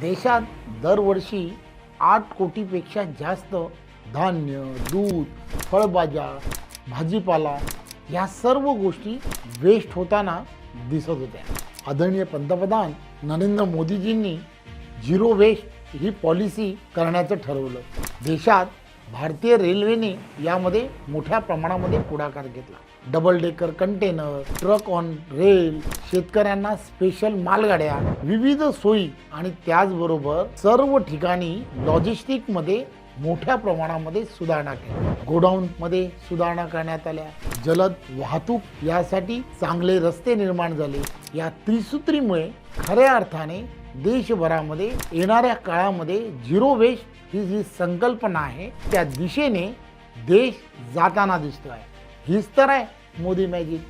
देशात दरवर्षी आठ कोटीपेक्षा जास्त धान्य दूध फळभाज्या भाजीपाला या सर्व गोष्टी वेस्ट होताना दिसत होत्या. आदरणीय पंतप्रधान नरेंद्र मोदीजींनी झिरो वेस्ट ही पॉलिसी करण्याचं ठरवलं. देशात भारतीय रेल्वेने यामध्ये मोठ्या प्रमाणामध्ये पुढाकार घेतला. Double decker container truck on rail शेतकऱ्यांना स्पेशल मालगाड्या विविध सोयी आणि त्याचबरोबर सर्व ठिकाणी लॉजिस्टिकमध्ये मोठ्या प्रमाणामध्ये सुधारणा केल्या. गोडाऊनमध्ये सुधारणा करण्यात आल्या. जलद वाहतूक यासाठी चांगले रस्ते निर्माण झाले. या त्रिसूत्रीमुळे खऱ्या अर्थाने देशभरामध्ये येणाऱ्या काळामध्ये झिरो वेस्ट ही जी संकल्पना आहे त्या दिशेने देश जाताना दिसतो आहे हीच तर आहे मोदी मॅजिक.